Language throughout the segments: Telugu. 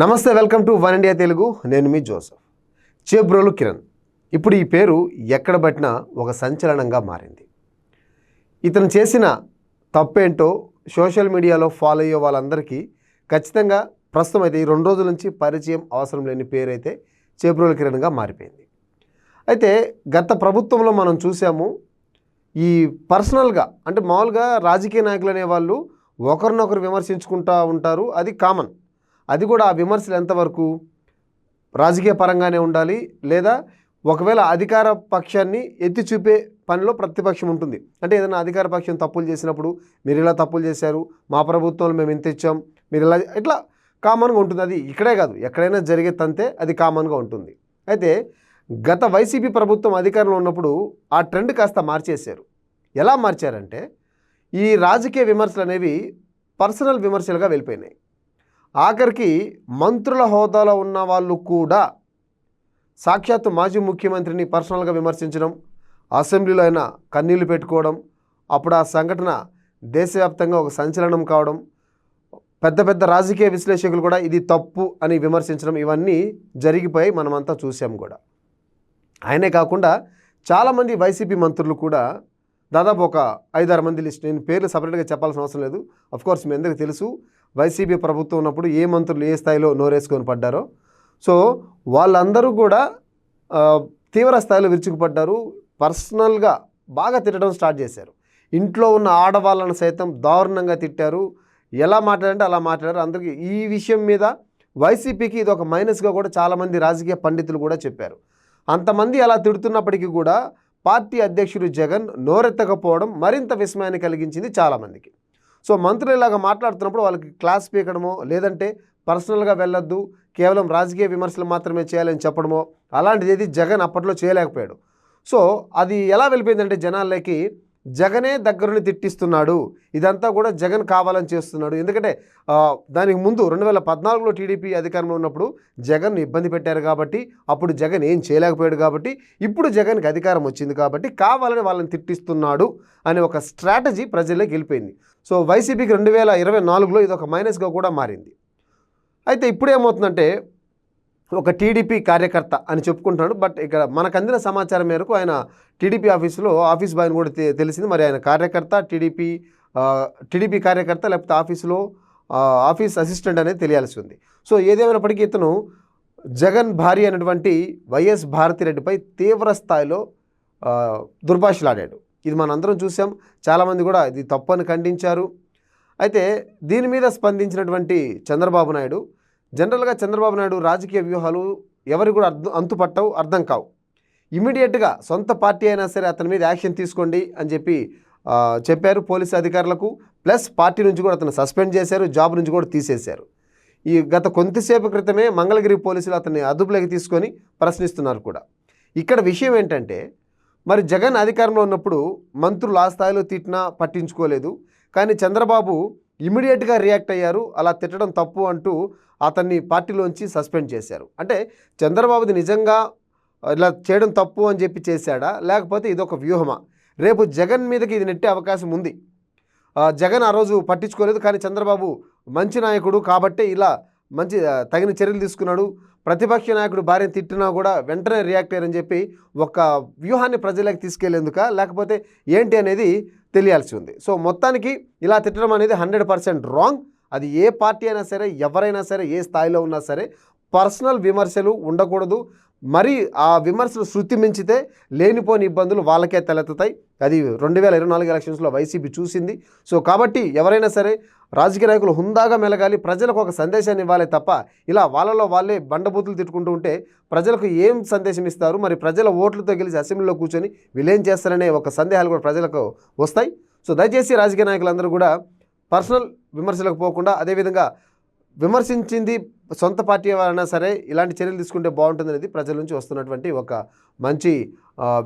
నమస్తే welcome to one India Telugu. నేను మీ జోసఫ్. చేబ్రోలు కిరణ్. ఇప్పుడు ఈ పేరు ఎక్కడ పట్టినా ఒక సంచలనంగా మారింది. ఇతను చేసిన తప్పేంటో సోషల్ మీడియాలో ఫాలో అయ్యే వాళ్ళందరికీ ఖచ్చితంగా ప్రస్తుతం అయితే ఈ రెండు రోజుల నుంచి పరిచయం అవసరం లేని పేరు అయితే చేబ్రోలు కిరణ్గా మారిపోయింది. అయితే గత ప్రభుత్వంలో మనం చూసాము ఈ పర్సనల్గా అంటే మామూలుగా రాజకీయ నాయకులు అనేవాళ్ళు ఒకరినొకరు విమర్శించుకుంటూ ఉంటారు. అది కామన్. అది కూడా ఆ విమర్శలు ఎంతవరకు రాజకీయ పరంగానే ఉండాలి లేదా ఒకవేళ అధికార పక్షాన్ని ఎత్తి చూపే పనిలో ప్రతిపక్షం ఉంటుంది. అంటే ఏదైనా అధికార పక్షం తప్పులు చేసినప్పుడు మీరు ఇలా తప్పులు చేశారు మా ప్రభుత్వంలో మేము ఇంత ఇచ్చాం మీరు ఇలా ఇట్లా కామన్గా ఉంటుంది. అది ఇక్కడే కాదు ఎక్కడైనా జరిగే తంతే అది కామన్గా ఉంటుంది. అయితే గత వైసీపీ ప్రభుత్వం అధికారంలో ఉన్నప్పుడు ఆ ట్రెండ్ కాస్త మార్చేశారు. ఎలా మార్చారంటే ఈ రాజకీయ విమర్శలు అనేవి పర్సనల్ విమర్శలుగా వెళ్ళిపోయినాయి. ఆఖరికి మంత్రుల హోదాలో ఉన్న వాళ్ళు కూడా సాక్షాత్తు మాజీ ముఖ్యమంత్రిని పర్సనల్గా విమర్శించడం అసెంబ్లీలో అయినా కన్నీళ్ళు పెట్టుకోవడం అప్పుడు ఆ సంఘటన దేశవ్యాప్తంగా ఒక సంచలనం కావడం పెద్ద పెద్ద రాజకీయ విశ్లేషకులు కూడా ఇది తప్పు అని విమర్శించడం ఇవన్నీ జరిగిపోయి మనమంతా చూసాం కూడా. ఆయనే కాకుండా చాలామంది వైసీపీ మంత్రులు కూడా దాదాపు ఒక ఐదారు మంది లిస్ట్ నేను పేర్లు సపరేట్గా చెప్పాల్సిన అవసరం లేదు. కోర్స్ మీ అందరికీ తెలుసు వైసీపీ ప్రభుత్వం ఉన్నప్పుడు ఏ మంత్రులు ఏ స్థాయిలో నోరేసుకొని పడ్డారో. సో వాళ్ళందరూ కూడా తీవ్ర స్థాయిలో విరుచుకుపడ్డారు. పర్సనల్గా బాగా తిట్టడం స్టార్ట్ చేశారు. ఇంట్లో ఉన్న ఆడవాళ్ళను సైతం దారుణంగా తిట్టారు. ఎలా మాట్లాడంటే అలా మాట్లాడారు. అందరికీ ఈ విషయం మీద వైసీపీకి ఇది ఒక మైనస్గా కూడా చాలామంది రాజకీయ పండితులు కూడా చెప్పారు. అంతమంది అలా తిడుతున్నప్పటికీ కూడా పార్టీ అధ్యక్షుడు జగన్ నోరెత్తకపోవడం మరింత విస్మయాన్ని కలిగించింది చాలామందికి సో మంత్రులు ఇలాగ మాట్లాడుతున్నప్పుడు వాళ్ళకి క్లాస్ పీకడమో లేదంటే పర్సనల్గా వెళ్ళొద్దు కేవలం రాజకీయ విమర్శలు మాత్రమే చేయాలని చెప్పడమో అలాంటిది ఏది జగన్ అప్పట్లో చేయలేకపోయాడు. సో అది ఎలా వెళ్ళిపోయిందంటే జనాల్లోకి జగనే దగ్గరుని తిట్టిస్తున్నాడు. ఇదంతా కూడా జగన్ కావాలని చేస్తున్నాడు. ఎందుకంటే దానికి ముందు రెండు వేల పద్నాలుగులో టీడీపీ అధికారంలో ఉన్నప్పుడు జగన్ ఇబ్బంది పెట్టారు కాబట్టి అప్పుడు జగన్ ఏం చేయలేకపోయాడు కాబట్టి ఇప్పుడు జగన్కి అధికారం వచ్చింది కాబట్టి కావాలని వాళ్ళని తిట్టిస్తున్నాడు అనే ఒక స్ట్రాటజీ ప్రజల్లో గెలిపోయింది సో వైసీపీకి రెండు వేల ఇరవై నాలుగులో ఇది ఒక మైనస్గా కూడా మారింది. అయితే ఇప్పుడు ఏమవుతుందంటే ఒక టీడీపీ కార్యకర్త అని చెప్పుకుంటున్నాడు. బట్ ఇక్కడ మనకు అందిన సమాచారం మేరకు ఆయన టీడీపీ ఆఫీసులో ఆఫీస్ బాయ్ని కూడా తెలిసింది. మరి ఆయన కార్యకర్త టీడీపీ టీడీపీ కార్యకర్త లేకపోతే ఆఫీసులో ఆఫీస్ అసిస్టెంట్ అనేది తెలియాల్సి ఉంది. సో ఏదేమైనప్పటికీ ఇతను జగన్ భార్య అయినటువంటి వైఎస్ భారతిరెడ్డిపై తీవ్ర స్థాయిలో దుర్భాషలాడాడు. ఇది మనందరం చూసాం చాలామంది కూడా ఇది తప్పు అని ఖండించారు. అయితే దీని మీద స్పందించినటువంటి చంద్రబాబు నాయుడు జనరల్గా చంద్రబాబు నాయుడు రాజకీయ వ్యూహాలు ఎవరు కూడా అర్థం అంతుపట్టవు అర్థం కావు. ఇమీడియట్గా సొంత పార్టీ అయినా సరే అతని మీద యాక్షన్ తీసుకోండి అని చెప్పి చెప్పారు పోలీసు అధికారులకు. ప్లస్ పార్టీ నుంచి కూడా అతను సస్పెండ్ చేశారు జాబ్ నుంచి కూడా తీసేశారు. ఈ గత కొంతసేపు క్రితమే మంగళగిరి పోలీసులు అతన్ని అదుపులోకి తీసుకొని ప్రశ్నిస్తున్నారు కూడా. ఇక్కడ విషయం ఏంటంటే మరి జగన్ అధికారంలో ఉన్నప్పుడు మంత్రులు ఆ స్థాయిలో తిట్టినా పట్టించుకోలేదు. కానీ చంద్రబాబు ఇమీడియట్గా రియాక్ట్ అయ్యారు. అలా తిట్టడం తప్పు అంటూ అతన్ని పార్టీలోంచి సస్పెండ్ చేశారు. అంటే చంద్రబాబుది నిజంగా ఇలా చేయడం తప్పు అని చెప్పి చేశాడా? లేకపోతే ఇది ఒక వ్యూహమా? రేపు జగన్ మీదకి ఇది నెట్టే అవకాశం ఉంది. ఆ, జగన్ ఆ రోజు పట్టించుకోలేదు. కానీ చంద్రబాబు మంచి నాయకుడు కాబట్టే ఇలా మంచి తగిన చర్యలు తీసుకున్నాడు. ప్రతిపక్ష నాయకుడు భార్యను తిట్టినా కూడా వెంటనే రియాక్ట్ అయ్యారని చెప్పి ఒక వ్యూహాన్ని ప్రజలకు తీసుకెళ్ళేందుక? లేకపోతే ఏంటి అనేది తెలియాల్సి ఉంది సో మొత్తానికి ఇలా తిట్టడం అనేది హండ్రెడ్ పర్సెంట్ రాంగ్. అది ఏ పార్టీ అయినా సరే ఎవరైనా సరే ఏ స్థాయిలో ఉన్నా సరే పర్సనల్ విమర్శలు ఉండకూడదు. మరి ఆ విమర్శలు శృతి మించితే లేనిపోని ఇబ్బందులు వాళ్ళకే తలెత్తుతాయి. అది రెండు వేల ఇరవై నాలుగు ఎలక్షన్స్లో వైసీపీ చూసింది. సో కాబట్టి ఎవరైనా సరే రాజకీయ నాయకులు హుందాగా మెలగాలి ప్రజలకు ఒక సందేశాన్ని ఇవ్వాలి తప్ప ఇలా వాళ్ళలో వాళ్ళే బండబూతులు తిట్టుకుంటూ ఉంటే ప్రజలకు ఏం సందేశం ఇస్తారు? మరి ప్రజల ఓట్లతో గెలిచి అసెంబ్లీలో కూర్చొని వీళ్ళేం చేస్తారనే ఒక సందేహాలు కూడా ప్రజలకు వస్తాయి. సో దయచేసి రాజకీయ నాయకులందరూ కూడా పర్సనల్ విమర్శలకు పోకుండా అదేవిధంగా విమర్శించింది సొంత పార్టీ ఎవరైనా సరే ఇలాంటి చర్యలు తీసుకుంటే బాగుంటుంది అనేది ప్రజల నుంచి వస్తున్నటువంటి ఒక మంచి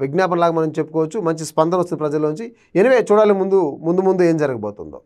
విజ్ఞాపనలాగా మనం చెప్పుకోవచ్చు. మంచి స్పందన వస్తుంది ప్రజల నుంచి. ఎనివే చూడాలి ముందు ముందు ముందు ఏం జరగబోతుందో.